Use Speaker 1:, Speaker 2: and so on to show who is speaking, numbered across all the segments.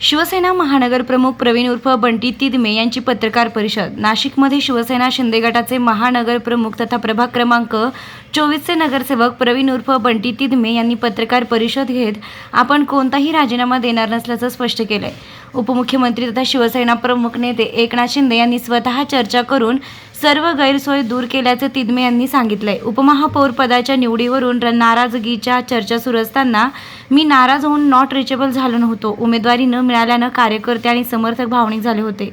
Speaker 1: शिवसेना महानगर प्रमुख प्रवीण उर्फ बंटी तिदमे यांची पत्रकार परिषद. नाशिकमध्ये शिवसेना शिंदे गटाचे महानगर प्रमुख तथा प्रभाग क्रमांक चोवीसचे नगरसेवक प्रवीण उर्फ बंटी तिदमे यांनी पत्रकार परिषद घेत आपण कोणताही राजीनामा देणार नसल्याचं स्पष्ट केलंय. उपमुख्यमंत्री तथा शिवसेना प्रमुख नेते एकनाथ शिंदे यांनी स्वतः चर्चा करून सर्व गैरसोय दूर केल्याचे तिदमे यांनी सांगितलंय. उपमहापौर पदाच्या निवडीवरून र- नाराजगीच्या चर्चा सुरू असताना मी नाराज होऊन नॉट रिचेबल झालो नव्हतो. उमेदवारी न मिळाल्यानं कार्यकर्ते आणि समर्थक भावनिक झाले होते.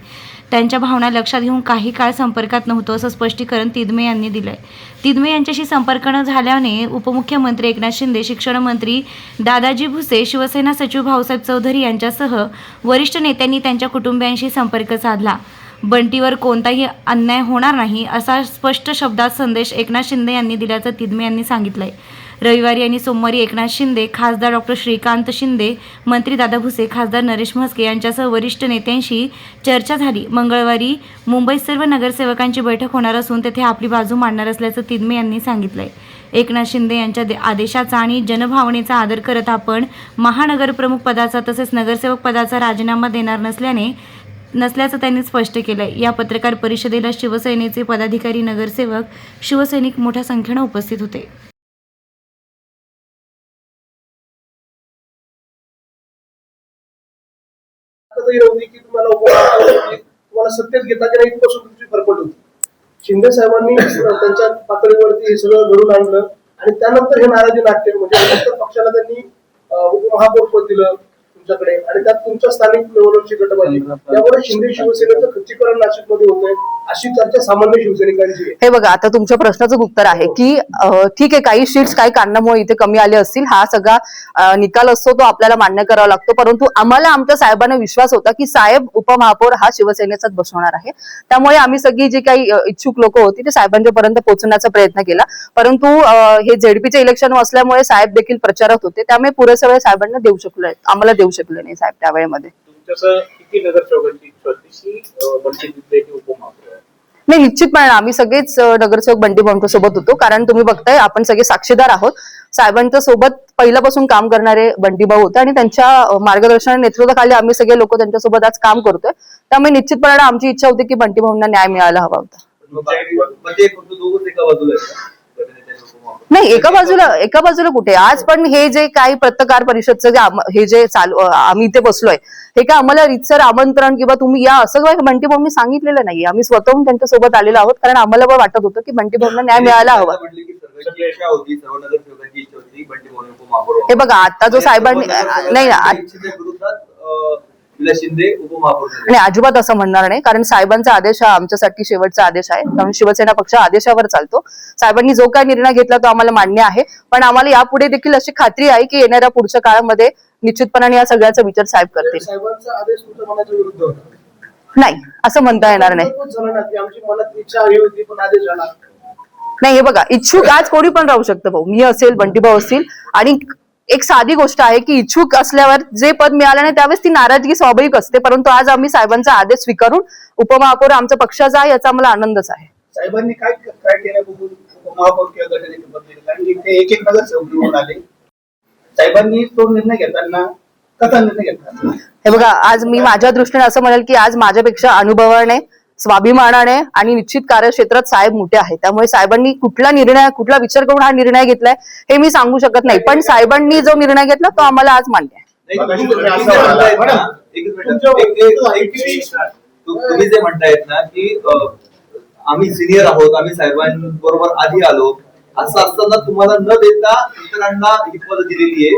Speaker 1: त्यांच्या भावना लक्षात घेऊन काही काळ संपर्कात नव्हतं असं स्पष्टीकरण तिदमे यांनी दिलंय. तिदमे यांच्याशी संपर्क न झाल्याने उपमुख्यमंत्री एकनाथ शिंदे शिक्षण मंत्री दादाजी भुसे शिवसेना सचिव भाऊसाहेब चौधरी यांच्यासह वरिष्ठ नेत्यांनी त्यांच्या कुटुंबियांशी संपर्क साधला. बंटीवर कोणताही अन्याय होणार नाही असा स्पष्ट शब्दात संदेश एकनाथ शिंदे यांनी दिल्याचं तिदमे यांनी सांगितलंय. रविवारी आणि सोमवारी एकनाथ शिंदे खासदार डॉक्टर श्रीकांत शिंदे मंत्री दादा भुसे खासदार नरेश म्हस्के यांच्यासह वरिष्ठ नेत्यांशी चर्चा झाली. मंगळवारी मुंबईत सर्व नगरसेवकांची बैठक होणार असून तेथे आपली बाजू मांडणार असल्याचं तिदमे यांनी सांगितलंय. एकनाथ शिंदे यांच्या दे- आदेशाचा आणि जनभावनेचा आदर करत आपण महानगरप्रमुख पदाचा तसेच नगरसेवक पदाचा राजीनामा देणार नसल्याने नसल्याचं त्यांनी स्पष्ट केलंय. या पत्रकार परिषदेला शिवसेनेचे पदाधिकारी नगरसेवक शिवसैनिक मोठ्या संख्येनं उपस्थित होते.
Speaker 2: तुम्हाला सत्तेत घेता की नाही तुमची फरफट होती. शिंदे साहेबांनी त्यांच्या पातळीवरती हे सगळं घडून आणलं आणि त्यानंतर हे नाराजी नाट्य म्हणजे पक्षाला त्यांनी अं, पद दिलं. तुमच्याकडे. आणि त्यात तुमच्या स्थानिक लेवलवरची गटबाजी त्यामुळे शिंदे शिवसेनेचं खच्चीकरण नाशिकमध्ये होतंय. अशी चर्चा सामान्य शिवसैनिकांची
Speaker 3: हे बघा आता तुमच्या प्रश्नाचं उत्तर आहे की अं, ठीक आहे काही शीट्स काही कारणामुळे इथे कमी आले असतील हा सगळा निकाल असतो तो आपल्याला मान्य करावा लागतो परंतु आम्हाला आमच्या साहेबांना विश्वास होता की साहेब उपमहापौर हा शिवसेनेचाच बसवणार आहे. त्यामुळे आम्ही सगळी जी काही इच्छुक लोक होती ते साहेबांच्या पर्यंत पोहोचण्याचा प्रयत्न केला. परंतु हे झेडपीचे इलेक्शन असल्यामुळे साहेब देखील प्रचारक होते त्यामुळे पुरेसा वेळ साहेबांना देऊ शकले आम्हाला देऊ शकले नाही साहेब त्या वेळेमध्ये
Speaker 4: तुमच्यासह किती की बंटी तिथले उपमहापौर?
Speaker 3: नाही निश्चितपणे आम्ही सगळेच नगरसेवक बंटी बंटू सोबत होतो. कारण तुम्ही बघताय आपण सगळे साक्षीदार आहोत. साहेबांच्या सोबत पहिल्यापासून काम करणारे बंटी भाऊ होते आणि त्यांच्या मार्गदर्शन नेतृत्वाखाली आम्ही सगळे लोक त्यांच्यासोबत आज काम करतोय. त्यामुळे निश्चितपणे आमची इच्छा होती की बंटी भाऊंना न्याय मिळायला हवा होता. नाही एका बाजूला एका बाजूला कुठे? आज पण हे जे काही पत्रकार परिषदचं जे हे जे चालू आम्ही इथे बसलोय हे काय आम्हाला रितसर आमंत्रण किंवा तुम्ही या असं काही बंटी भाऊंनी सांगितलेलं नाही आम्ही स्वतःहून त्यांच्यासोबत आलेलो आहोत कारण आम्हाला पण वाटत होतं की बंटी भाऊंना न्याय मिळायला हवा. हे बघा आता जो साहेबांनी नाही
Speaker 5: विलास शिंदे उपमहापौर.
Speaker 3: आणि अजिबात असं म्हणणार नाही कारण साहेबांचा आदेश हा आमच्यासाठी शेवटचा आदेश आहे. कारण शिवसेना पक्ष आदेशावर चालतो. साहेबांनी जो काय निर्णय घेतला तो आम्हाला मान्य आहे. पण आम्हाला यापुढे देखील अशी खात्री आहे की येणाऱ्या पुढच्या काळामध्ये निश्चितपणाने या सगळ्याचा विचार साहेब करतील. नाही असं म्हणता येणार नाही. नाही हे बघा इच्छुक आज कोणी पण राहू शकतं भाऊ. मी असेल बंटीभाऊ असतील आणि एक साधी गोष्ट आहे की इच्छुक असल्यावर जे पद मिळालं नाही त्यावेळेस ती नाराजगी स्वाभाविक असते. परंतु आज आम्ही साहेबांचा आदेश स्वीकारून उपमहापौर आमच्या पक्षाचा आहे याचा आम्हाला आनंदच आहे.
Speaker 2: साहेबांनी काय क्रायटेरिया बघून महापौर किंवा गटनेते पद दिले? कारण की ते एक एक नगरसेवक निवडून आले साहेबांनी तो निर्णय घेताना कसा निर्णय घेतला?
Speaker 3: हे बघा आज मी माझ्या दृष्टीने असं म्हणेल की आज माझ्यापेक्षा अनुभवाने स्वाभिमानाने आणि निश्चित कार्यक्षेत्रात साहेब मोठे आहेत. त्यामुळे साहेबांनी कुठला निर्णय कुठला विचार करून हा निर्णय घेतलाय हे मी सांगू शकत नाही. पण साहेबांनी जो निर्णय घेतला तो आम्हाला आज मान्य आहे.
Speaker 5: तुम्ही जे म्हणतायत ना, की आम्ही सिनियर आहोत आम्ही साहेबांबरोबर आधी आलो. असं असताना तुम्हाला न देता इतरांना ही पद दिलेली आहे.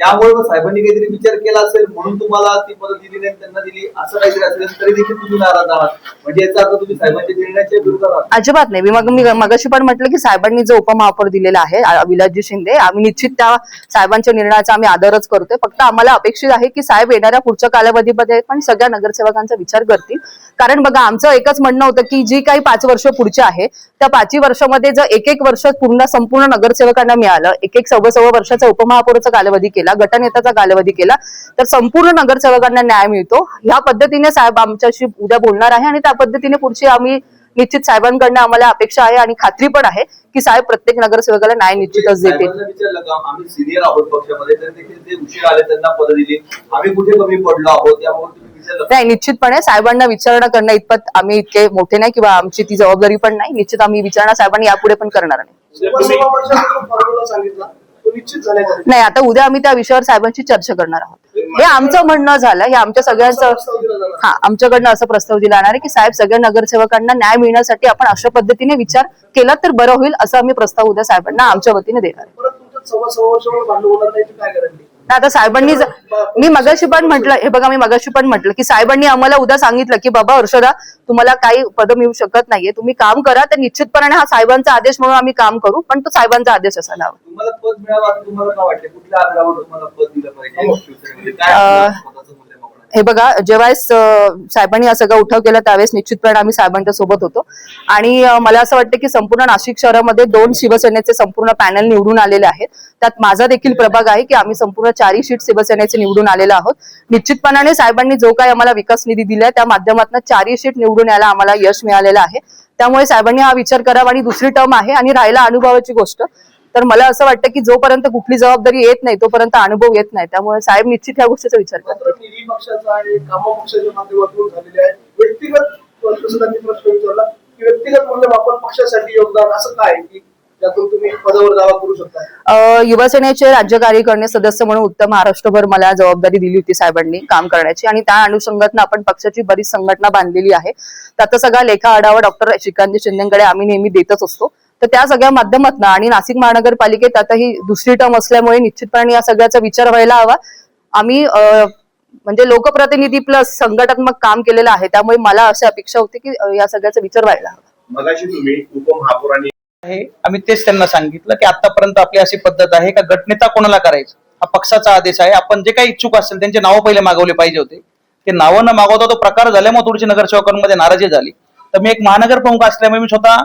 Speaker 5: त्यामुळे साहेबांनी काहीतरी विचार केला असेल म्हणून तुम्हाला ती मदत दिली नाही त्यांना दिली असं काहीतरी असेल तरी देखील तुम्ही नाराज आहात. म्हणजे याचा अर्थ तुम्ही साहेबांच्या निर्णयाच्या विरोधात आहात.
Speaker 3: अजिबात नाही. मी मग मी मगाशी पण म्हटलं की साहेबांनी जो उपमहापौर दिलेला आहे आ- शिंदे आम्ही निश्चित त्या साहेबांच्या निर्णयाचा आम्ही आदरच करतोय. फक्त आम्हाला अपेक्षित आहे की साहेब येणाऱ्या पुढच्या कालावधीमध्ये पण सगळ्या नगरसेवकांचा विचार करतील. कारण बघा आमचं एकच म्हणणं होतं की जी काही पाच वर्ष पुढची आहे त्या पाचही वर्षामध्ये जर एक एक वर्ष पूर्ण संपूर्ण नगरसेवकांना मिळालं एक एक सव्वा सव्वा वर्षाचा उपमहापौरचा कालावधी केला गटनेत्याचा कालावधी केला तर संपूर्ण नगरसेवकांना न्याय मिळतो. ह्या पद्धतीने साहेब आमच्याशी उद्या बोलणार आहे आणि त्या पद्धतीने पुढची आम्ही निश्चित साहेबांकडनं आम्हाला अपेक्षा आहे आणि खात्री पण आहे की साहेब प्रत्येक नगरसेवकाला न्याय निश्चितच देतील.
Speaker 5: साहेबांना विचारलं का? आम्ही सिनियर आहोत पक्षामध्ये तर देखील जे उशीर आले त्यांना पद दिली. आम्ही कुठे कमी पडलो आहोत? याबाबत तुम्ही विचारलं का?
Speaker 3: नाही निश्चितपणे साहेबांना विचारणा करणं इतपत आम्ही इतके मोठे नाही किंवा आमची ती जबाबदारी पण नाही. निश्चित आम्ही विचारणा साहेबांनी यापुढे पण करणार नाही. नाही आता उद्या आम्ही त्या विषयावर साहेबांशी चर्चा करणार आहोत. हे आमचं म्हणणं झालं हे आमच्या सगळ्यांचं. हा आमच्याकडनं असं प्रस्ताव दिला जाणार आहे की साहेब सगळ्या नगरसेवकांना न्याय मिळण्यासाठी आपण अशा पद्धतीने विचार केला तर बरं होईल असं आम्ही प्रस्ताव उद्या साहेबांना आमच्या वतीने देणार आहे? आता साहेबांनी मी मगाशी पण म्हटलं हे बघा मी मगाशी पण म्हटलं की साहेबांनी आम्हाला उद्या सांगितलं की बाबा हर्षदा तुम्हाला काही पद मिळू शकत नाहीये. तुम्ही काम करा. तर निश्चितपणे हा साहेबांचा आदेश म्हणून आम्ही काम करू पण तो साहेबांचा आदेश असायला हवा. हे बघा जेव्हाच साहेबांनी हा सगळा उठाव केला त्यावेळेस निश्चितपणे आम्ही साहेबांच्या सोबत होतो. आणि मला असं वाटतं की संपूर्ण नाशिक शहरामध्ये दोन शिवसेनेचे संपूर्ण पॅनल निवडून आलेले आहेत. त्यात माझा देखील प्रभाग आहे की आम्ही संपूर्ण चारही सीट शिवसेनेचे निवडून आलेलो आहोत. निश्चितपणाने साहेबांनी जो काही आम्हाला विकास निधी दिलाय त्या माध्यमातून चारही सीट निवडून यायला आम्हाला यश मिळालेलं आहे. त्यामुळे साहेबांनी हा विचार करावा. आणि दुसरी टर्म आहे आणि राहिला अनुभवाची गोष्ट. तर मला असं वाटतं की जोपर्यंत कुठली जबाबदारी येत नाही तोपर्यंत अनुभव येत नाही. त्यामुळे साहेब निश्चित ह्या गोष्टीचा विचार करतात.
Speaker 2: व्यक्तिगत पक्षासाठी योगदान असं काय की
Speaker 3: युवासेनेचे राज्य कार्यकारिणी सदस्य म्हणून उत्तर महाराष्ट्रभर मला जबाबदारी दिली होती साहेबांनी काम करण्याची आणि त्या अनुषंगातनं आपण पक्षाची बरीच संघटना बांधलेली आहे. त्याचा सगळा लेखा आढावा डॉक्टर श्रीकांत शिंदेकडे आम्ही नेहमी देतच असतो. तर त्या सगळ्या माध्यमातून आणि नाशिक महानगरपालिकेत आता ही दुसरी टर्म असल्यामुळे निश्चितपणे या सगळ्याचा विचार व्हायला हवा. आम्ही म्हणजे लोकप्रतिनिधी प्लस संघटनात्मक काम केलेलं आहे त्यामुळे मला अशी अपेक्षा होती की या सगळ्याचा विचार व्हायला हवा.
Speaker 6: मगाशी तुम्ही उपमहापौरांनी
Speaker 4: आहे. आम्ही तेच त्यांना सांगितलं की आतापर्यंत आपली अशी पद्धत आहे का? गटनेता कोणाला करायचं? हा पक्षाचा आदेश आहे. आपण जे काही इच्छुक असेल त्यांचे नावं पहिले मागवले पाहिजे होते. ते नावं न मागवता तो प्रकार झाल्यामुळे थोडीशी नगरसेवकांमध्ये नाराजी झाली. तर मी एक महानगर प्रमुख असल्यामुळे मी स्वतः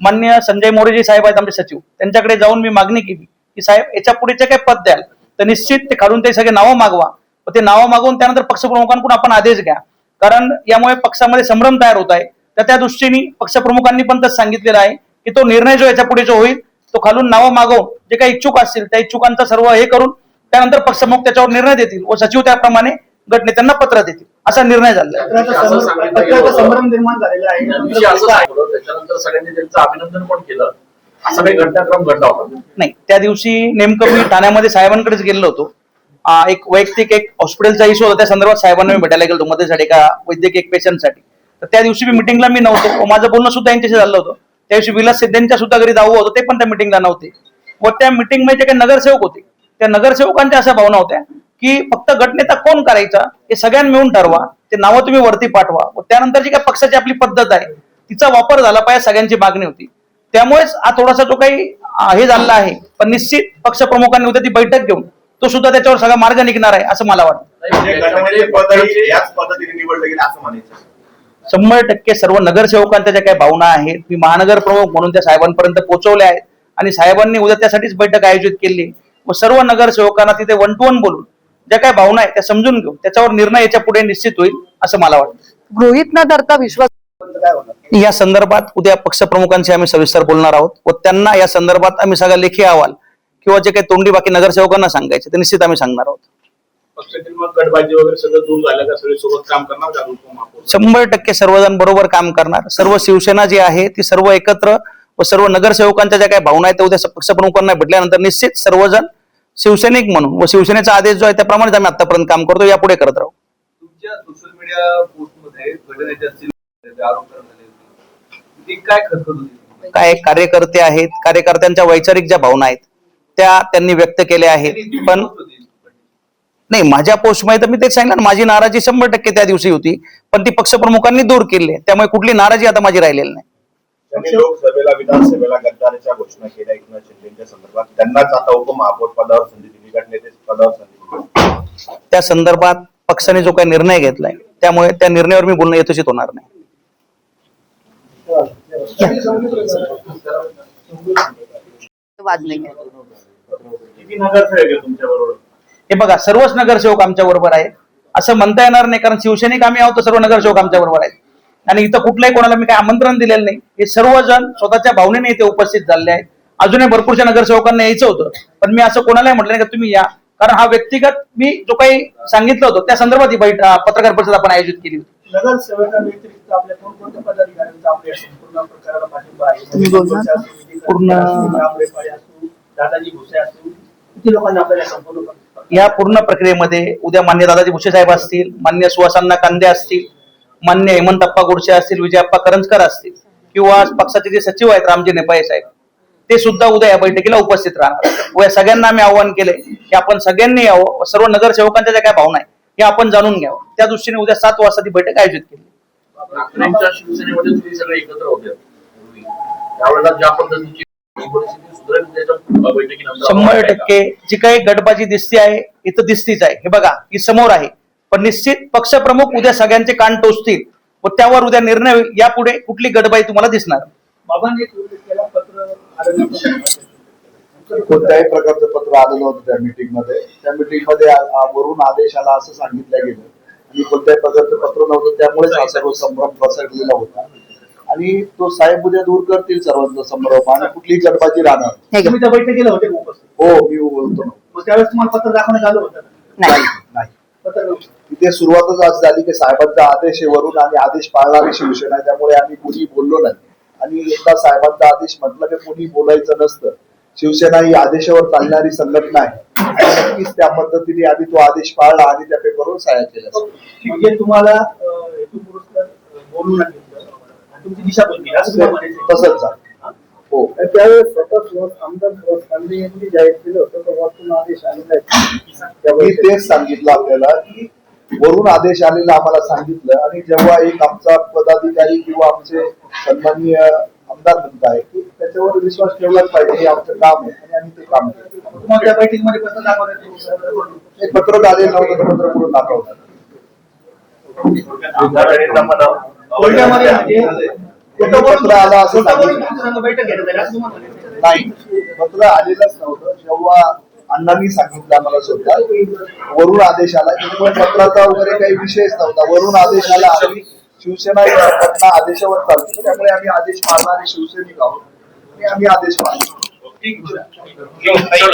Speaker 4: मान्य संजय मोरेजी साहेब आहेत आमचे सचिव. त्यांच्याकडे जाऊन मी मागणी केली की साहेब याच्यापुढे जे काही पद द्याल तर निश्चित ते काढून ते सगळे नावं मागवा. व ते नावं मागवून त्यानंतर पक्षप्रमुखांकडून आपण आदेश घ्या. कारण यामुळे पक्षामध्ये संभ्रम तयार होत आहे. तर त्या दृष्टीने पक्षप्रमुखांनी पण तसं सांगितलेलं आहे की तो निर्णय जो याच्यापुढे जो होईल तो खालून नावं मागवून जे काही इच्छुक असतील त्या इच्छुकांचा सर्व हे करून त्यानंतर पक्षप्रमुख त्याच्यावर निर्णय देतील व सचिव त्याप्रमाणे गटनेत्यांना पत्र देतील. असा निर्णय झाला. नाही त्या दिवशी नेमकं मी ठाण्यामध्ये साहेबांकडेच गेलो होतो. एक वैयक्तिक एक हॉस्पिटलचा इश्यू होता. त्या संदर्भात साहेबांना मी भेटायला गेलो होतो मध्येसाठी एका वैद्यकीय एक पेशंटसाठी तर त्या दिवशी मी मिटिंगला मी नव्हतो. माझं बोलणं सुद्धा यांच्याशी झालं होतं. त्या दिवशी विलास सिद्धेंच्या सुद्धा घरी दावं होतं ते पण त्या मिटिंगला नव्हते. व त्या मिटिंगमध्ये जे काही नगरसेवक होते त्या नगरसेवकांच्या अशा भावना होत्या. की फक्त गटनेता कोण करायचा हे सगळ्यांनी मिळून ठरवा ते नावं तुम्ही वरती पाठवा. व त्यानंतर जी काही पक्षाची आपली पद्धत आहे तिचा वापर झाला पाहिजे सगळ्यांची मागणी होती. त्यामुळेच हा थोडासा जो काही हे झालेला आहे. पण निश्चित पक्षप्रमुखांनी उद्या ती बैठक घेऊन तो सुद्धा त्याच्यावर सगळा मार्ग निघणार आहे असं मला वाटतं. शंभर टक्के सर्व नगरसेवकांच्या ज्या काही भावना आहेत मी महानगर प्रमुख म्हणून त्या साहेबांपर्यंत पोहोचवल्या आहेत. आणि साहेबांनी उद्या त्यासाठीच बैठक आयोजित केली. व सर्व नगरसेवकांना तिथे वन टू वन बोलून ज्या काही भावना आहेत त्या समजून घेऊन त्याच्यावर निर्णय याच्यापुढे निश्चित होईल असं मला वाटतं.
Speaker 3: गृहित न धरता विश्वास
Speaker 2: काय होणार
Speaker 4: या संदर्भात उद्या पक्षप्रमुखांशी आम्ही सविस्तर बोलणार आहोत. व त्यांना या संदर्भात आम्ही सगळा लेखी अहवाल किंवा जे काही तोंडी बाकी नगरसेवकांना सांगायचे ते निश्चित आम्ही सांगणार आहोत.
Speaker 6: पक्षातील मग गटबाजी वगैरे सगळं दूर झालं का? सगळे सोबत काम करणार का? उपमहापौर
Speaker 4: शंभर टक्के सर्वजण बरोबर काम करणार. सर्व शिवसेना जी आहे ती सर्व एकत्र व सर्व नगरसेवकांच्या ज्या काही भावना आहेत त्या उद्या पक्षप्रमुखांना भेटल्यानंतर निश्चित सर्वजण शिवसैनिक म्हणून. व शिवसेनेचा आदेश जो आहे त्याप्रमाणे आम्ही आतापर्यंत काम करतो यापुढे करत राहू.
Speaker 5: तुमच्या सोशल मीडिया पोस्टमध्ये काय
Speaker 4: कार्यकर्ते आहेत कार्यकर्त्यांच्या वैचारिक ज्या भावना आहेत त्या त्यांनी व्यक्त केल्या आहेत. पण नाही माझ्या पोस्टमध्ये तर मी तेच सांगितलं माझी नाराजी शंभर टक्के त्या दिवशी होती. पण ती पक्षप्रमुखांनी दूर केली. त्यामुळे कुठली नाराजी आता माझी राहिलेली नाही.
Speaker 6: त्यांनी लोकसभेला विधानसभेला गद्दारीच्या घोषणा केल्या एकनाथ शिंदेच्या संदर्भात. त्यांनाच आता उपमहापौर पदावर संधी दिली. गटनेते पदावर संधी दिली.
Speaker 4: त्या संदर्भात पक्षाने जो काही निर्णय घेतलाय त्यामुळे त्या निर्णयावर मी बोलणं यथोचित होणार नाही.
Speaker 3: वाद नाही
Speaker 6: किती नगरसेवक आहे तुमच्या बरोबर
Speaker 4: हे बघा सर्वच नगरसेवक आमच्या बरोबर आहेत. असं म्हणता येणार नाही कारण शिवसैनिक आम्ही आहोत तर सर्व नगरसेवक आमच्या बरोबर आहेत. आणि इथं कुठल्याही कोणाला मी काही आमंत्रण दिलेलं नाही. हे सर्वजण स्वतःच्या भावनेने इथे उपस्थित झालेले आहेत. अजूनही भरपूरशा नगरसेवकांना यायचं होतं. पण मी असं कोणालाही म्हटलं नाही का तुम्ही या. कारण हा व्यक्तिगत मी जो काही सांगितलं होतं त्या संदर्भात ही बैठ अं, पत्रकार परिषद आपण आयोजित केली होती. पूर्ण- या पूर्ण प्रक्रियेमध्ये उद्या मान्य दादाजी भुसे साहेब असतील मान्य सुहासांना कांदे असतील मान्य हेमंतप्पा गोडसे असतील विजयप्पा करंजकर असतील किंवा पक्षाचे जे सचिव आहेत रामजी नेपाळे साहेब ते सुद्धा उद्या या बैठकीला उपस्थित राहणार. व या सगळ्यांना आम्ही आवाहन केले की आपण सगळ्यांनी यावं सर्व नगरसेवकांच्या ज्या काय भावना आहे हे आपण जाणून घ्यावं. त्या दृष्टीने उद्या सात वाजता ती बैठक आयोजित केली. शंभर टक्के जी काही गटबाजी दिसते आहे इथं दिसतीच आहे. हे बघा ही समोर आहे. पण निश्चित पक्षप्रमुख उद्या सगळ्यांचे कान टोचतील व त्यावर उद्या निर्णय होईल यापुढे कुठली गटबाजी तुम्हाला दिसणार?
Speaker 2: पत्र.
Speaker 7: कोणत्याही प्रकारचं पत्र आलेलं होतं त्या मीटिंगमध्ये त्या मीटिंगमध्ये वरून आदेश आला असं सांगितलं गेलं. आणि कोणत्याही प्रकारचं पत्र नव्हतं त्यामुळेच हा सर्व संभ्रम पसरलेला होता. आणि तो साहेब उद्या दूर करतील सर्वांचा संभ्रम आणि कुठली गटबाजी राहणार
Speaker 3: हे.
Speaker 2: तुम्ही त्या बैठकीला होते
Speaker 7: हो मी बोलतो ना.
Speaker 2: मग त्यावेळेस तुम्हाला पत्र दाखवण्यात आलं होतं?
Speaker 3: नाही.
Speaker 7: नाही. तिथे सुरुवातच आज झाली की साहेबांचा आदेश आहे वरून आणि आदेश पाळणारी शिवसेना त्यामुळे आम्ही कोणी बोललो नाही. आणि एकदा साहेबांचा आदेश म्हटलं की कोणी बोलायचं नसतं. शिवसेना ही आदेशावर चालणारी संघटना आहे. आणि नक्कीच त्या पद्धतीने आम्ही तो आदेश पाळला आणि त्या पेपरवर सह्या केल्या.
Speaker 2: म्हणजे तुम्हाला बोलू नाही केली.
Speaker 7: तसंच झालं. हो?
Speaker 2: त्यावेळेस स्वतः आमदार कांदे यांनी जाहीर केलं होतं वरतून आदेश आलेला आहे.
Speaker 7: मी तेच सांगितलं आपल्याला की वरून आदेश आलेला आम्हाला सांगितलं आणि जेव्हा एक आमचा पदाधिकारी किंवा आमचे सन्माननीय आमदार म्हणत आहे की त्याच्यावर विश्वास ठेवलाच पाहिजे हे आमचं काम आहे आणि आम्ही ते काम
Speaker 2: पत्र येईल.
Speaker 7: एक पत्र आलेलं नव्हतं ते पत्र आलं असं
Speaker 2: आली म्हणायचं आहे.
Speaker 7: नाही पत्र आलेलंच नव्हतं जेव्हा अण्णांनी सांगितलं आम्हाला स्वतः वरून आदेश आला त्यामुळे पत्राचा वगैरे काही विषयच नव्हता. वरून आदेश आला आम्ही शिवसेना ही आदेशावर चालतो त्यामुळे आम्ही आदेश पाहणार शिवसैनिक आहोत. आणि आम्ही आदेश पाळतो